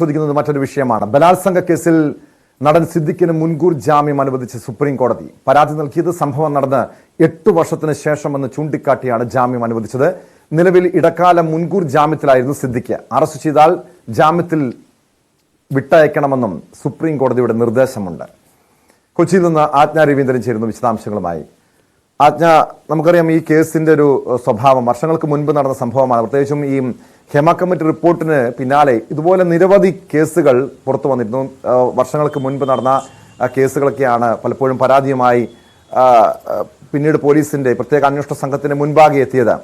ചോദിക്കുന്നത് മറ്റൊരു വിഷയമാണ്. ബലാത്സംഗ കേസിൽ നടൻ സിദ്ദിഖിന് മുൻകൂർ ജാമ്യം അനുവദിച്ച് സുപ്രീം കോടതി. പരാതി നൽകിയത് സംഭവം നടന്ന് എട്ട് വർഷത്തിന് ശേഷമെന്ന് ചൂണ്ടിക്കാട്ടിയാണ് ജാമ്യം അനുവദിച്ചത്. നിലവിൽ ഇടക്കാല മുൻകൂർ ജാമ്യത്തിലായിരുന്നു സിദ്ദിഖ്. അറസ്റ്റ് ചെയ്താൽ ജാമ്യത്തിൽ വിട്ടയക്കണമെന്നും സുപ്രീം കോടതിയുടെ നിർദ്ദേശമുണ്ട്. കൊച്ചിയിൽ നിന്ന് ആജ്ഞ രവീന്ദ്രൻ ചേരുന്നു വിശദാംശങ്ങളുമായി. ആജ്ഞ നമുക്കറിയാം ഈ കേസിന്റെ ഒരു സ്വഭാവം. വർഷങ്ങൾക്ക് മുൻപ് നടന്ന സംഭവമാണ്. പ്രത്യേകിച്ചും ഈ ഹെമ കമ്മിറ്റി റിപ്പോർട്ടിന് പിന്നാലെ ഇതുപോലെ നിരവധി കേസുകൾ പുറത്തു വന്നിരുന്നു. വർഷങ്ങൾക്ക് മുൻപ് നടന്ന കേസുകളൊക്കെയാണ് പലപ്പോഴും പരാതിയുമായി പിന്നീട് പോലീസിന്റെ പ്രത്യേക അന്വേഷണ സംഘത്തിന് മുൻപാകെ എത്തിയത്.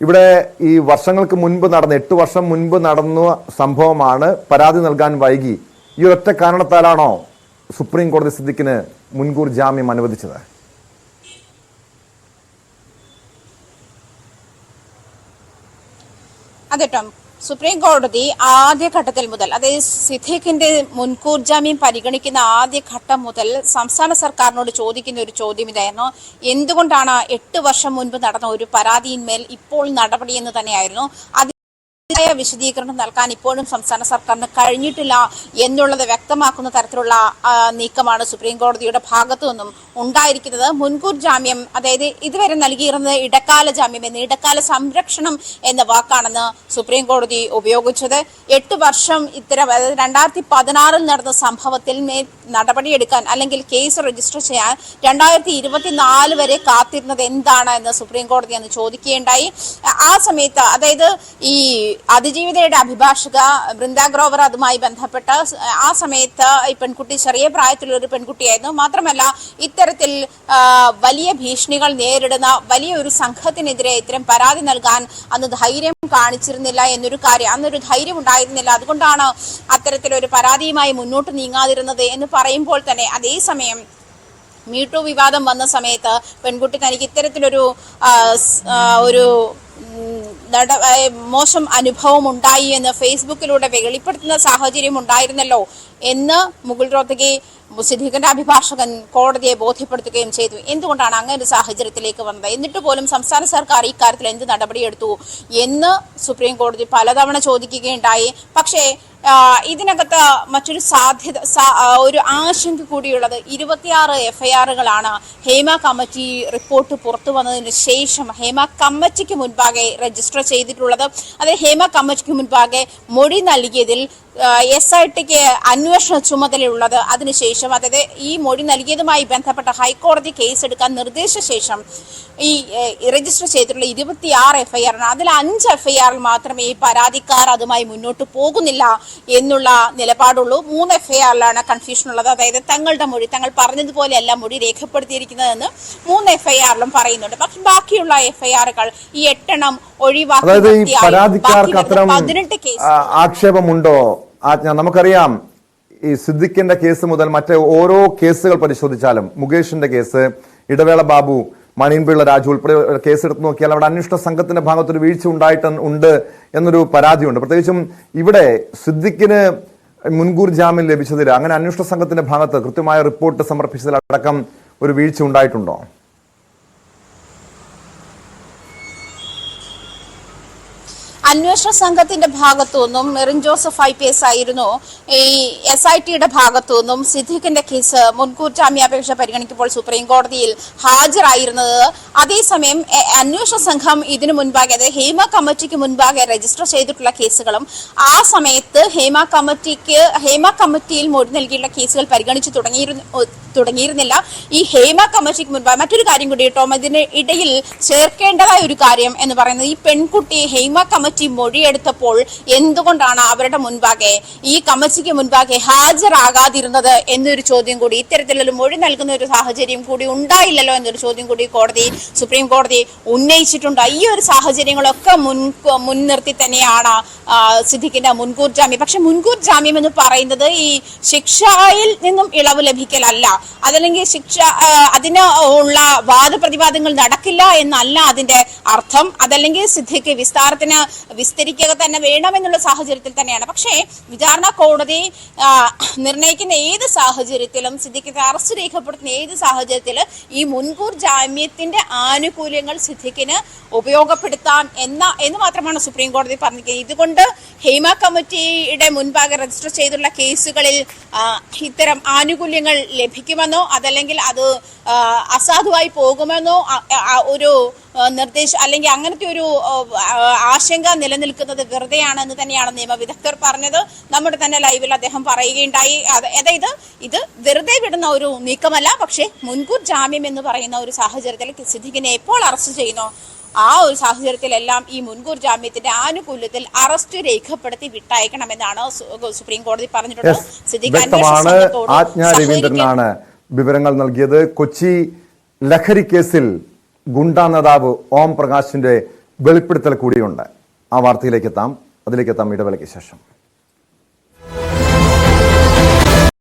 ഇവിടെ ഈ വർഷങ്ങൾക്ക് മുൻപ് നടന്ന എട്ട് വർഷം മുൻപ് നടന്ന സംഭവമാണ് പരാതി നൽകാൻ വൈകി. ഈ ഒറ്റ കാരണത്താലാണോ സുപ്രീം കോടതി സിദ്ദിഖിന് മുൻകൂർ ജാമ്യം അനുവദിച്ചത്? അതെ ടോം സുപ്രീം കോടതി ആദ്യഘട്ടത്തിൽ മുതൽ അതായത് സിദ്ദീഖിന്റെ മുൻകൂർ ജാമ്യം പരിഗണിക്കുന്ന ആദ്യ ഘട്ടം മുതൽ സംസ്ഥാന സർക്കാരിനോട് ചോദിക്കുന്ന ഒരു ചോദ്യം ഇതായിരുന്നു. എന്തുകൊണ്ടാണ് എട്ട് വർഷം മുൻപ് നടന്ന ഒരു പരാതിയിന്മേൽ ഇപ്പോൾ നടപടിയെന്ന് തന്നെയായിരുന്നു. അത് ായ വിശദീകരണം നൽകാൻ ഇപ്പോഴും സംസ്ഥാന സർക്കാരിന് കഴിഞ്ഞിട്ടില്ല എന്നുള്ളത് വ്യക്തമാക്കുന്ന തരത്തിലുള്ള നീക്കമാണ് സുപ്രീം കോടതിയുടെ ഭാഗത്തു നിന്നും ഉണ്ടായിരിക്കുന്നത്. മുൻകൂർ ജാമ്യം അതായത് ഇതുവരെ നൽകിയിരുന്നത് ഇടക്കാല ജാമ്യം എന്ന് ഇടക്കാല സംരക്ഷണം എന്ന വാക്കാണെന്ന് സുപ്രീം കോടതി ഉപയോഗിച്ചത്. എട്ട് വർഷം ഇത്തരം അതായത് രണ്ടായിരത്തി പതിനാറിൽ നടന്ന സംഭവത്തിൽ നടപടിയെടുക്കാൻ അല്ലെങ്കിൽ കേസ് രജിസ്റ്റർ ചെയ്യാൻ രണ്ടായിരത്തി ഇരുപത്തിനാല് വരെ കാത്തിരുന്നത് എന്താണ് എന്ന് സുപ്രീം കോടതി അന്ന് ചോദിക്കുകയുണ്ടായി. ആ സമയത്ത് അതായത് ഈ അതിജീവിതയുടെ അഭിഭാഷക ബൃന്ദ ഗ്രോവർ അതുമായി ബന്ധപ്പെട്ട് ആ സമയത്ത് ഈ പെൺകുട്ടി ചെറിയ പ്രായത്തിലുള്ള ഒരു പെൺകുട്ടിയായിരുന്നു. മാത്രമല്ല ഇത്തരത്തിൽ വലിയ ഭീഷണികൾ നേരിടുന്ന വലിയ ഒരു സംഘത്തിനെതിരെ ഇത്തരം പരാതി നൽകാൻ അന്ന് ധൈര്യം കാണിച്ചിരുന്നില്ല എന്നൊരു കാര്യം അന്നൊരു ധൈര്യം ഉണ്ടായിരുന്നില്ല. അതുകൊണ്ടാണ് അത്തരത്തിലൊരു പരാതിയുമായി മുന്നോട്ട് നീങ്ങാതിരുന്നത് എന്ന് പറയുമ്പോൾ തന്നെ അതേസമയം മീട്ടു വിവാദം വന്ന സമയത്ത് പെൺകുട്ടി തനിക്ക് ഇത്തരത്തിലൊരു ഒരു നട മോശം അനുഭവം ഉണ്ടായി എന്ന് ഫേസ്ബുക്കിലൂടെ വെളിപ്പെടുത്തുന്ന സാഹചര്യം ഉണ്ടായിരുന്നല്ലോ എന്ന് മുകുൾ റോത്തകി സിദ്ദീഖിന്റെ അഭിഭാഷകൻ കോടതിയെ ബോധ്യപ്പെടുത്തുകയും ചെയ്തു. എന്തുകൊണ്ടാണ് അങ്ങനെ ഒരു സാഹചര്യത്തിലേക്ക് വന്നത്? എന്നിട്ട് പോലും സംസ്ഥാന സർക്കാർ ഇക്കാര്യത്തിൽ എന്ത് നടപടിയെടുത്തു എന്ന് സുപ്രീം കോടതി പലതവണ ചോദിക്കുകയുണ്ടായി. പക്ഷേ ഇതിനകത്ത് മറ്റൊരു സാധ്യത ഒരു ആശങ്ക കൂടിയുള്ളത് ഇരുപത്തിയാറ് എഫ്ഐആറുകളാണ് ഹേമ കമ്മിറ്റി റിപ്പോർട്ട് പുറത്തു വന്നതിന് ശേഷം ഹേമ കമ്മിറ്റിക്ക് മുൻപാകെ രജിസ്റ്റർ ചെയ്തിട്ടുള്ളത്. അതായത് ഹേമ കമ്മിറ്റിക്ക് മുൻപാകെ മൊഴി നൽകിയതിൽ എസ് ഐ ടിക്ക് അന്വേഷണ ചുമതലയുള്ളത്. അതിനുശേഷം അതായത് ഈ മൊഴി നൽകിയതുമായി ബന്ധപ്പെട്ട ഹൈക്കോടതി കേസ് എടുക്കാൻ നിർദ്ദേശ ശേഷം ഈ രജിസ്റ്റർ ചെയ്തിട്ടുള്ള ഇരുപത്തിയാറ് എഫ്ഐആർ അതിൽ അഞ്ച് എഫ്ഐആറിൽ മാത്രമേ ഈ പരാതിക്കാർ അതുമായി മുന്നോട്ട് പോകുന്നില്ല എന്നുള്ള നിലപാടുള്ളൂ. മൂന്ന് എഫ്ഐആറിലാണ് കൺഫ്യൂഷൻ ഉള്ളത്. അതായത് തങ്ങളുടെ മൊഴി തങ്ങൾ പറഞ്ഞതുപോലെയല്ല മൊഴി രേഖപ്പെടുത്തിയിരിക്കുന്നതെന്ന് മൂന്ന് എഫ്ഐആറിലും പറയുന്നുണ്ട്. പക്ഷെ ബാക്കിയുള്ള എഫ്ഐആറുകൾ ഈ എട്ടെണ്ണം ഒഴിവാക്കി പതിനെട്ട് കേസ് ആക്ഷേപമുണ്ടോ? നമുക്കറിയാം ഈ സിദ്ദിഖിന്റെ കേസ് മുതൽ മറ്റേ ഓരോ കേസുകൾ പരിശോധിച്ചാലും മുകേഷിന്റെ കേസ് ഇടവേള ബാബു മണിയൻപിള്ള രാജു ഉൾപ്പെടെ കേസ് എടുത്ത് നോക്കിയാൽ അവിടെ അന്വേഷണ സംഘത്തിന്റെ ഭാഗത്ത് ഒരു വീഴ്ച ഉണ്ടായിട്ട് ഉണ്ട് എന്നൊരു പരാതിയുണ്ട്. പ്രത്യേകിച്ചും ഇവിടെ സിദ്ദിഖിന് മുൻകൂർ ജാമ്യം ലഭിച്ചതിൽ അങ്ങനെ അന്വേഷണ സംഘത്തിന്റെ ഭാഗത്ത് കൃത്യമായ റിപ്പോർട്ട് സമർപ്പിച്ചതിൽ അടക്കം ഒരു വീഴ്ച ഉണ്ടായിട്ടുണ്ടോ? അന്വേഷണ സംഘത്തിന്റെ ഭാഗത്തു നിന്നും Merin Joseph I P S ആയിരുന്നു ഈ എസ് ഐ ടിയുടെ ഭാഗത്തു നിന്നും സിദ്ദീഖിന്റെ കേസ് മുൻകൂർ ജാമ്യാപേക്ഷ പരിഗണിക്കുമ്പോൾ സുപ്രീം കോടതിയിൽ ഹാജരായിരുന്നത്. അതേസമയം അന്വേഷണ സംഘം ഇതിനു മുൻപാകെ അതായത് ഹേമ കമ്മിറ്റിക്ക് മുൻപാകെ രജിസ്റ്റർ ചെയ്തിട്ടുള്ള കേസുകളും ആ സമയത്ത് ഹേമ കമ്മിറ്റിക്ക് ഹേമ കമ്മിറ്റിയിൽ മൊഴി നൽകിയിട്ടുള്ള കേസുകൾ പരിഗണിച്ചു തുടങ്ങിയിരുന്നു തുടങ്ങിയിരുന്നില്ല. ഈ ഹേമ കമ്മിറ്റിക്ക് മുൻപാകെ മറ്റൊരു കാര്യം കൂടി കേട്ടോ ഇതിന് ഇടയിൽ ചേർക്കേണ്ടതായ ഒരു കാര്യം എന്ന് പറയുന്നത് ഈ പെൺകുട്ടി ഹേമ കമ്മിറ്റി മൊഴിയെടുത്തപ്പോൾ എന്തുകൊണ്ടാണ് അവരുടെ മുൻപാകെ ഈ കമ്മിറ്റിക്ക് മുൻപാകെ ഹാജരാകാതിരുന്നത് എന്നൊരു ചോദ്യം കൂടി ഇത്തരത്തിലൊരു മൊഴി നൽകുന്ന ഒരു സാഹചര്യം കൂടി ഉണ്ടായില്ലല്ലോ എന്നൊരു ചോദ്യം കൂടി കോടതി സുപ്രീം കോടതി ഉന്നയിച്ചിട്ടുണ്ട്. ഈ ഒരു സാഹചര്യങ്ങളൊക്കെ മുൻ മുൻനിർത്തി തന്നെയാണ് സിദ്ദിഖിന്റെ മുൻകൂർ ജാമ്യം. പക്ഷെ മുൻകൂർ ജാമ്യം എന്ന് പറയുന്നത് ഈ ശിക്ഷയിൽ നിന്നും ഇളവ് ലഭിക്കലല്ല. അതല്ലെങ്കിൽ ശിക്ഷ അതിന് ഉള്ള വാദപ്രതിവാദങ്ങൾ നടക്കില്ല എന്നല്ല അതിന്റെ അർത്ഥം. അതല്ലെങ്കിൽ സിദ്ധിക്ക് വിസ്താരത്തിന് വിസ്തരിക്കുക തന്നെ വേണമെന്നുള്ള സാഹചര്യത്തിൽ തന്നെയാണ്. പക്ഷേ വിചാരണ കോടതി ആ, നിർണയിക്കുന്ന ഏത് സാഹചര്യത്തിലും സിദ്ദിഖിനെ അറസ്റ്റ് രേഖപ്പെടുത്തുന്ന ഏത് സാഹചര്യത്തിൽ ഈ മുൻകൂർ ജാമ്യത്തിന്റെ ആനുകൂല്യങ്ങൾ സിദ്ദിഖിന് ഉപയോഗപ്പെടുത്താം എന്ന എന്ന് മാത്രമാണ് സുപ്രീം കോടതി പറഞ്ഞിരിക്കുന്നത്. ഇതുകൊണ്ട് ഹേമ കമ്മിറ്റിയുടെ മുൻപാകെ രജിസ്റ്റർ ചെയ്തുള്ള കേസുകളിൽ ഇത്തരം ആനുകൂല്യങ്ങൾ ലഭിക്കുമെന്നോ അതല്ലെങ്കിൽ അത് അസാധുവായി പോകുമെന്നോ ഒരു നിർദ്ദേശം അല്ലെങ്കിൽ അങ്ങനത്തെ ഒരു ആശങ്ക നിലനിൽക്കുന്നത് വെറുതെയാണെന്ന് തന്നെയാണ് നിയമവിദഗ്ധർ പറഞ്ഞത്. നമ്മുടെ തന്നെ ലൈവിൽ അദ്ദേഹം പറയുകയുണ്ടായി. അതായത് ഇത് വെറുതെ വിടുന്ന ഒരു നീക്കമല്ല പക്ഷേ മുൻകൂർ ജാമ്യം എന്ന് പറയുന്ന ഒരു സാഹചര്യത്തിൽ സിദ്ദിഖിനെ എപ്പോൾ അറസ്റ്റ് ചെയ്യുന്നു ആ ഒരു സാഹചര്യത്തിലെല്ലാം ഈ മുൻകൂർ ജാമ്യത്തിന്റെ ആനുകൂല്യത്തിൽ അറസ്റ്റ് രേഖപ്പെടുത്തി വിട്ടയക്കണമെന്നാണ് എന്നാണ് സുപ്രീം കോടതി പറഞ്ഞിട്ടുള്ളത്. സിദ്ദിഖ് ആജ്ഞ രവീന്ദ്രനാണ് വിവരങ്ങൾ നൽകിയത്. കൊച്ചി ലഹരി കേസിൽ ഗുണ്ടാ നേതാവ് ഓം പ്രകാശിന്റെ വെളിപ്പെടുത്തൽ കൂടിയുണ്ട്. ആ വാർത്തയിലേക്ക് എത്താം. അതിലേക്ക് എത്താം ഇടവേളയ്ക്ക് ശേഷം.